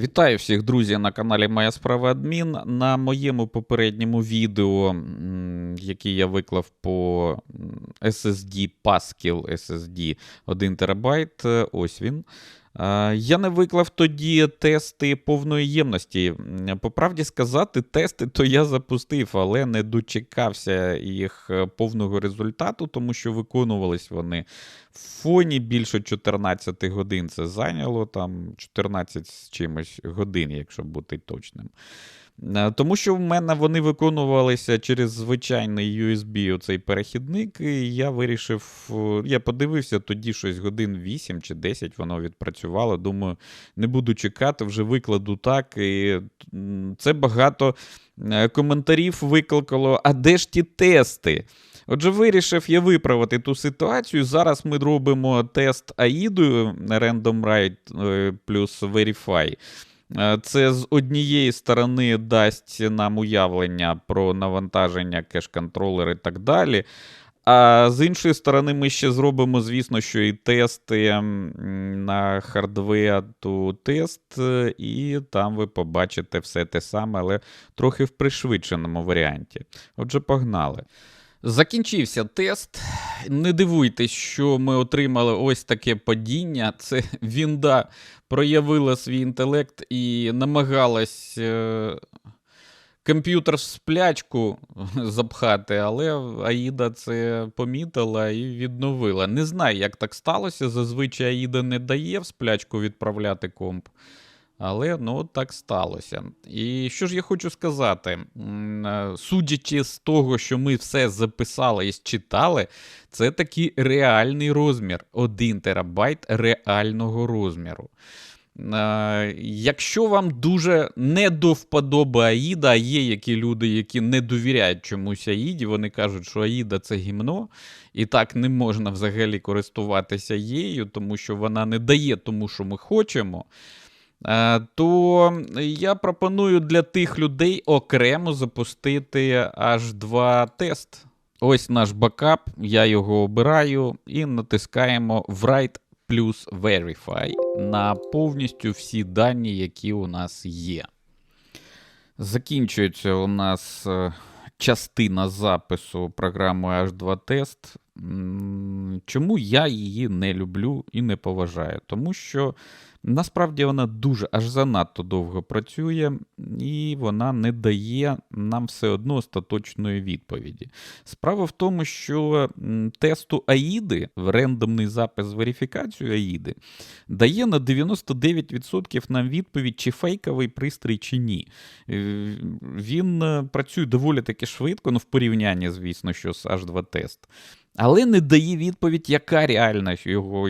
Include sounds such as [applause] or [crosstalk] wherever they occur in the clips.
Вітаю всіх, друзі, на каналі Моя справа Адмін. На моєму попередньому відео, яке я виклав по SSD Pascal SSD 1 ТБ, ось він. Я не виклав тоді тести повної ємності. По правді сказати, тести то я запустив, але не дочекався їх е, повного результату, тому що виконувались вони в фоні більше 14 годин. Це зайняло там 14 з чимось годин, якщо бути точним. Е, Тому що в мене вони виконувалися через звичайний USB оцей перехідник, і я вирішив, е, я подивився тоді щось годин 8 чи 10 воно відпрацювало. Думаю, не буду чекати, вже викладу так. І це багато е, коментарів викликало. А де ж ті тести? Отже, вирішив я виправити ту ситуацію. Зараз ми робимо тест AID Random Write плюс Verify. Е, Це з однієї сторони дасть нам уявлення про навантаження, кеш-контролер і так далі. А з іншої сторони, ми ще зробимо, звісно, що і тести на хардвеату тест, е, і там ви побачите все те саме, але трохи в пришвидшеному варіанті. Отже, погнали. Закінчився тест. Не дивуйтесь, що ми отримали ось таке падіння. Це [laughs] Вінда проявила свій інтелект і намагалась е, комп'ютер в сплячку [laughs] запхати, але Аїда це помітила і відновила. Не знаю, як так сталося. Зазвичай Аїда не дає в сплячку відправляти комп. Але ну так сталося. І що ж я хочу сказати? Е, Судячи з того, що ми все записали і считали, це такий реальний розмір. 1 терабайт реального розміру. Е, Якщо вам дуже не до вподоби Аїда, а є які люди, які не довіряють чомусь Аїді, вони кажуть, що Аїда це гімно, і так не можна взагалі користуватися її, тому що вона не дає тому, що ми хочемо. Е, То я пропоную для тих людей окремо запустити H2 тест. Ось наш бакап, я його обираю і натискаємо Write плюс Verify на повністю всі дані, які у нас є. Закінчується у нас е, частина запису програми H2 Test. М, Чому я її не люблю і не поважаю? Тому що насправді вона дуже аж занадто довго працює, і вона не дає нам все одно остаточної відповіді. Справа в тому, що тесту АІДи, в рендомний запис з верифікацією АІДи, дає на 99% нам відповідь, чи фейковий пристрій, чи ні. Е, Він е, працює доволі таки швидко, ну в порівнянні, звісно, що з H2 тест. Але не дає відповідь, яка реальна його,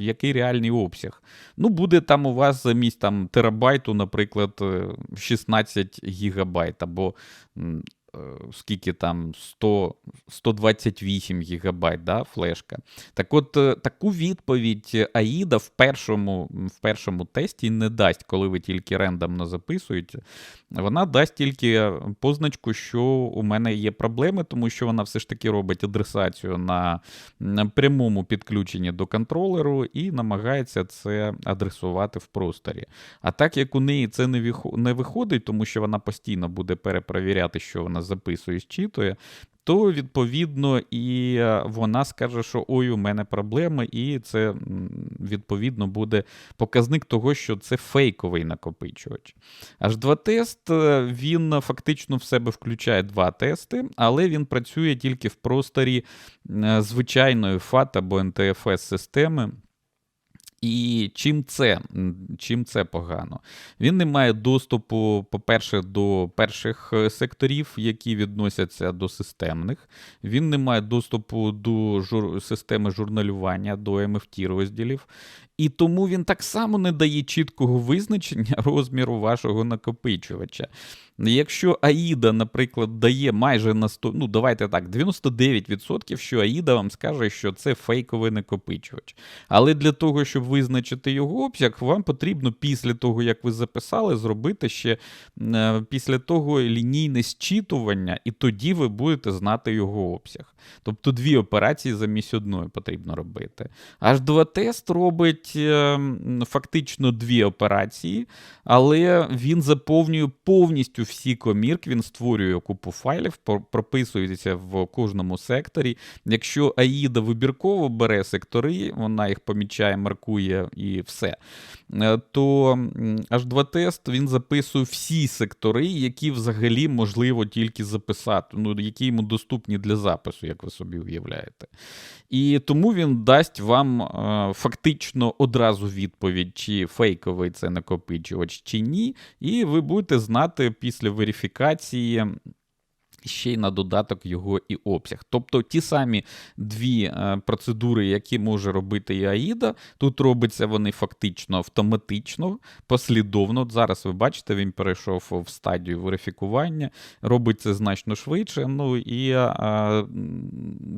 який реальний обсяг. Ну, буде там у вас замість там, терабайту, наприклад, е, 16 гігабайт, або е, скільки там 100, 128 гігабайт, да, флешка. Так от, е, таку відповідь AIDA в першому, в першому тесті не дасть, коли ви тільки рендомно записуєте. Вона дасть тільки позначку, що у мене є проблеми, тому що вона все ж таки робить адресацію на, прямому підключенні до контролеру і намагається це адресувати в просторі. А так як у неї це не, не виходить, тому що вона постійно буде перепровіряти, що вона записує, зчитує, то відповідно і е, вона скаже, що ой, у мене проблеми, і це відповідно буде показник того, що це фейковий накопичувач. H2 тест е, він фактично в себе включає два тести, але він працює тільки в просторі е, звичайної FAT або NTFS системи. І чим це, чим це погано? Він не має доступу, по-перше, до перших е, секторів, які відносяться до системних. Він не має доступу до жур... системи журналювання, до MFT розділів. І тому він так само не дає чіткого визначення [laughs] розміру вашого накопичувача. Якщо AIDA, наприклад, дає майже на 100, ну давайте так, 99%, що AIDA вам скаже, що це фейковий накопичувач. Але для того, щоб визначити його обсяг, вам потрібно після того, як ви записали, зробити ще е, після того лінійне зчитування, і тоді ви будете знати його обсяг. Тобто дві операції замість одної потрібно робити. H2 тест робить робить е, фактично дві операції, але він заповнює повністю всі комірки, він створює купу файлів, прописується в кожному секторі. Якщо Аїда вибірково бере сектори, вона їх помічає, маркує і все. Е, то H2Test він записує всі сектори, які взагалі можливо тільки записати, ну, які йому доступні для запису, як ви собі уявляєте. І тому він дасть вам е, фактично одразу відповідь, чи фейковий це накопичувач, чи ні. І ви будете знати після верифікації ще й на додаток його і обсяг. Тобто ті самі дві е, процедури, які може робити і AIDA, тут робиться вони фактично автоматично, послідовно. Зараз ви бачите, він перейшов в стадію верифікування, робить це значно швидше. Ну і а, е,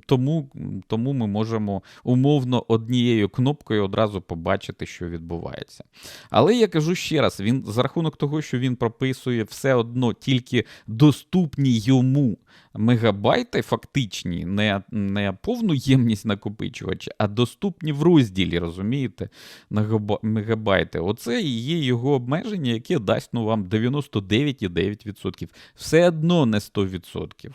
тому, тому ми можемо умовно однією кнопкою одразу побачити, що відбувається. Але я кажу ще раз: він за рахунок того, що він прописує все одно тільки доступні йому йому мегабайти фактичні, не не повну ємність накопичувача, а доступні в розділі, розумієте, мегабайти. Оце і є його обмеження, яке дасть ну, вам 99,9%. Все одно не 100%.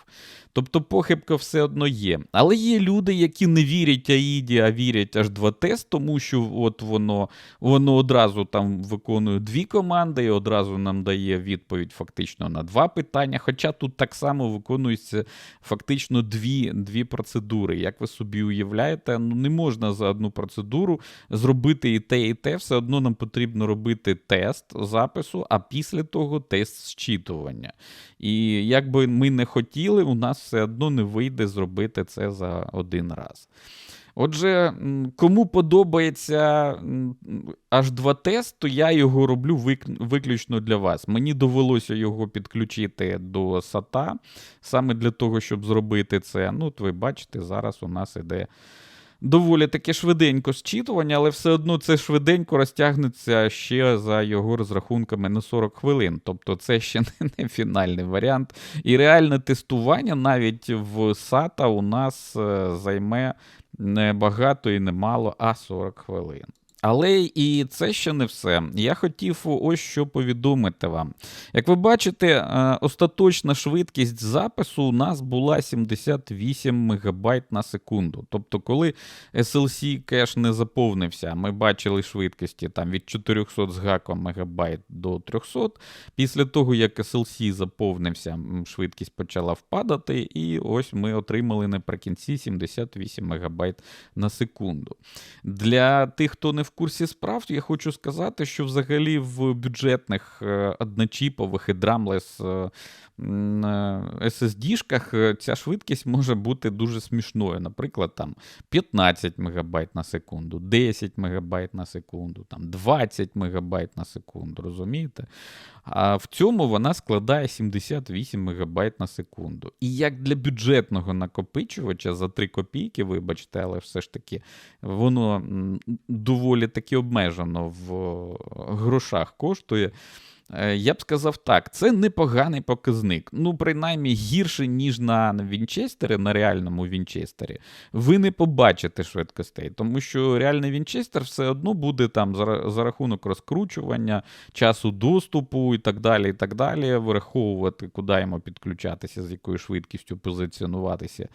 Тобто похибка все одно є. Але є люди, які не вірять Аїді, а вірять аж 2 тест, тому що от воно воно одразу там виконує дві команди і одразу нам дає відповідь фактично на два питання. Хоча тут так само виконується фактично дві дві процедури. Як ви собі уявляєте, ну не можна за одну процедуру зробити і те, і те. Все одно нам потрібно робити тест запису, а після того тест зчитування. І як би ми не хотіли, у нас все одно не вийде зробити це за один раз. Отже, кому подобається аж 2 тест, то я його роблю виключно для вас. Мені довелося його підключити до SATA, саме для того, щоб зробити це. Ну, от ви бачите, зараз у нас іде доволі таке швиденько зчитування, але все одно це швиденько розтягнеться ще за його розрахунками на 40 хвилин. Тобто це ще не фінальний варіант. І реальне тестування навіть в SATA у нас е, займе не багато і не мало, а 40 хвилин. Але і це ще не все. Я хотів ось що повідомити вам. Як ви бачите, е, остаточна швидкість запису у нас була 78 МБ на секунду. Тобто, коли SLC кеш не заповнився, ми бачили швидкості там від 400 з гаком МБ до 300. Після того, як SLC заповнився, швидкість почала впадати, і ось ми отримали наприкінці 78 МБ на секунду. Для тих, хто не в курсі справ, я хочу сказати, що взагалі в бюджетних е, одночіпових і драмлес е, SSD-шках е, ця швидкість може бути дуже смішною. Наприклад, там 15 МБ на секунду, 10 МБ на секунду, там 20 МБ на секунду, розумієте? А в цьому вона складає 78 МБ на секунду. І як для бюджетного накопичувача за 3 копійки, вибачте, але все ж таки воно доволі таки обмежено в грошах коштує. Е, я б сказав так, це непоганий показник. Ну, принаймні, гірше, ніж на Вінчестері, на реальному Вінчестері, ви не побачите швидкостей, тому що реальний Вінчестер все одно буде там за, рахунок розкручування, часу доступу і так далі, і так далі, враховувати, куди йому підключатися, з якою швидкістю позиціонуватися.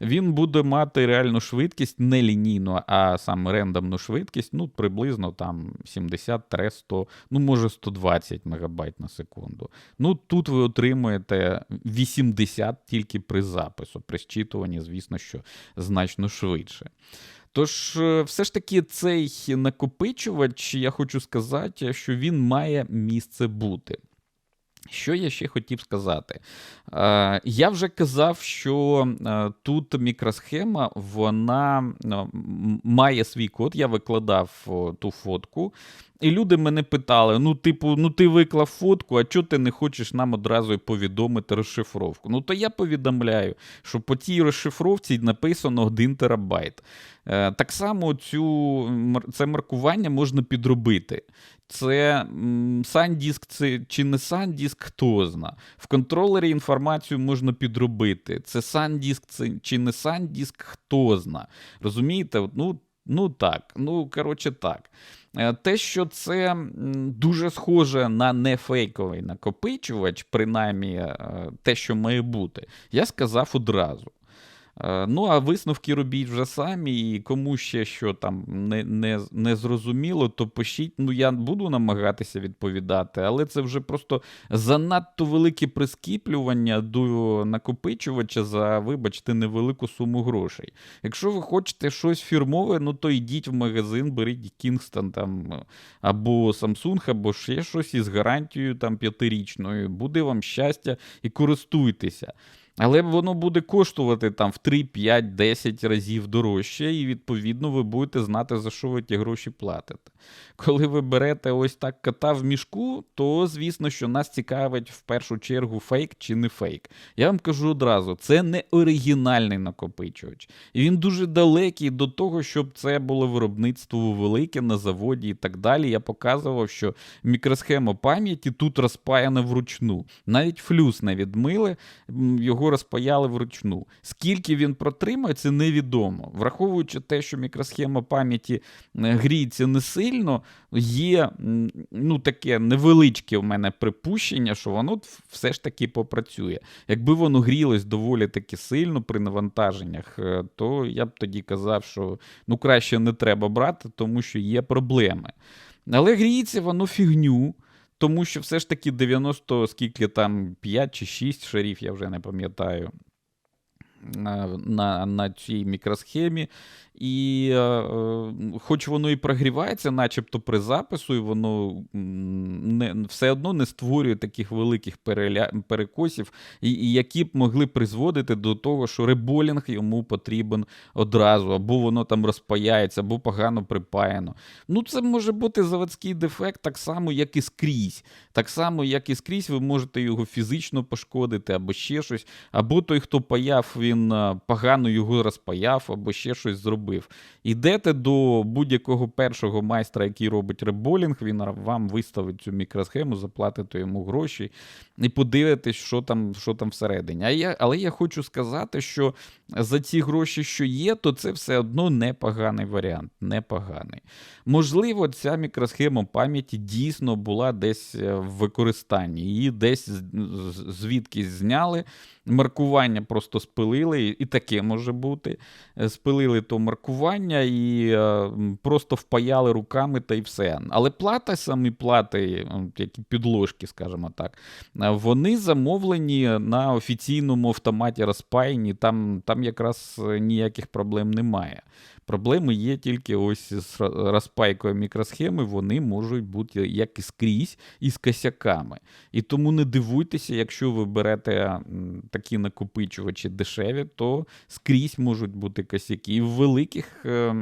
Він буде мати реальну швидкість не лінійну, а саме рендомну швидкість, ну, приблизно там 70-100, ну, може 120 мегабайт на секунду. Ну тут ви отримуєте 80 тільки при запису. При зчитуванні, звісно, що значно швидше. Тож, е, все ж таки, цей накопичувач, я хочу сказати, що він має місце бути. Що я ще хотів сказати? Е, Я вже казав, що е, тут мікросхема вона е, має свій код. Я викладав ту фотку. І люди мене питали: ну, типу, ну ти виклав фотку, а чого ти не хочеш нам одразу повідомити розшифровку? Ну, то я повідомляю, що по цій розшифровці написано 1 терабайт. Так само цю, це маркування можна підробити. Це SanDisk це чи не SanDisk, хто зна. В контролері інформацію можна підробити. Це SanDisk це, чи не SanDisk, хто зна. Розумієте? Ну, Ну так, ну коротше так. Е, те, що це дуже схоже на нефейковий накопичувач, принаймні е, те, що має бути, я сказав одразу. Е, ну, а висновки робіть вже самі, і кому ще що там не не, не зрозуміло, то пишіть. Ну, я буду намагатися відповідати, але це вже просто занадто велике прискіплювання до накопичувача за, вибачте, невелику суму грошей. Якщо ви хочете щось фірмове, ну то йдіть в магазин, беріть Kingston там або Samsung, або ще щось із гарантією там п'ятирічною. Буде вам щастя і користуйтеся. Але воно буде коштувати там в 3, 5, 10 разів дорожче, і відповідно ви будете знати, за що ви ті гроші платите. Коли ви берете ось так кота в мішку, то звісно, що нас цікавить в першу чергу фейк чи не фейк. Я вам кажу одразу, це не оригінальний накопичувач. І він дуже далекий до того, щоб це було виробництво велике на заводі і так далі. Я показував, що мікросхема пам'яті тут розпаяна вручну. Навіть флюс не відмили, його розпаяли вручну. Скільки він протримає, це невідомо. Враховуючи те, що мікросхема пам'яті е, гріється не сильно, є ну, таке невеличке у мене припущення, що воно все ж таки попрацює. Якби воно грілось доволі таки сильно при навантаженнях, е, то я б тоді казав, що ну, краще не треба брати, тому що є проблеми. Але гріється воно фігню. Тому що все ж таки 90, скільки там 5 чи 6 шарів, я вже не пам'ятаю, на на цій мікросхемі. І е, е, хоч воно і прогрівається, начебто при запису, і воно не, все одно не створює таких великих переля... перекосів, і, і які б могли призводити до того, що реболінг йому потрібен одразу, або воно там розпаяється, або погано припаяно. Ну, це може бути заводський дефект, так само, як і скрізь. Так само, як і скрізь, ви можете його фізично пошкодити, або ще щось, або той, хто паяв, він е, погано його розпаяв, або ще щось зробив робив. Ідете до будь-якого першого майстра, який робить реболінг, він вам виставить цю мікросхему, заплатите йому гроші і подивитесь, що там що там всередині. А я, Але я хочу сказати, що за ці гроші, що є, то це все одно непоганий варіант. Непоганий. Можливо, ця мікросхема пам'яті дійсно була десь е, в використанні. Її десь звідкись зняли. Маркування просто спилили, і таке може бути. Е, спилили то маркування і е, просто впаяли руками та й все. Але плата, самі плати, які підложки, скажімо так, вони замовлені на офіційному автоматі розпаяні, там, там якраз ніяких проблем немає. Проблеми є тільки ось з розпайкою мікросхеми, вони можуть бути як і скрізь, і з косяками. І тому не дивуйтеся, якщо ви берете такі накопичувачі дешеві, то скрізь можуть бути косяки. І в великих е,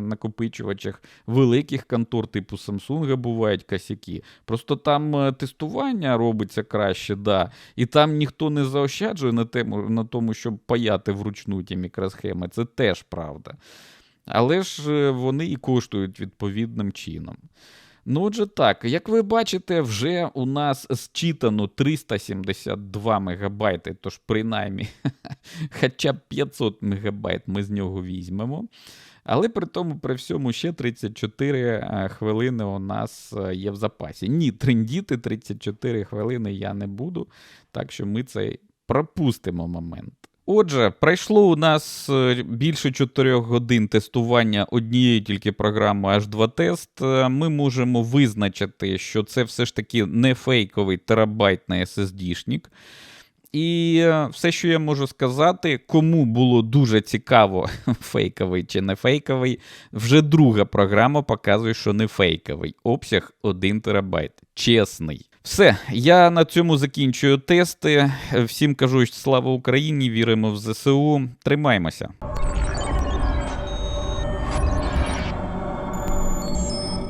накопичувачах, великих контор типу Samsung бувають косяки. Просто там е, тестування робиться краще, да. і там ніхто не заощаджує на, тему, на тому, щоб паяти вручну ті мікросхеми. Це теж правда. Але ж е, вони і коштують відповідним чином. Ну, отже, так, як ви бачите, вже у нас зчитано 372 мегабайти, тож принаймні, [laughs] хоча б 500 мегабайт ми з нього візьмемо. Але при тому, при всьому, ще 34 е, хвилини у нас е, є в запасі. Ні, трендіти 34 хвилини я не буду, так що ми цей пропустимо момент. Отже, пройшло у нас е, більше 4 годин тестування однієї тільки програми H2 тест. Е, ми можемо визначити, що це все ж таки не фейковий терабайтний SSD-шник. І е, все, що я можу сказати, кому було дуже цікаво, [laughs] фейковий чи не фейковий, вже друга програма показує, що не фейковий. Обсяг 1 терабайт. Чесний. Все, я на цьому закінчую тести. Всім кажу, слава Україні! Віримо в ЗСУ. Тримаймося.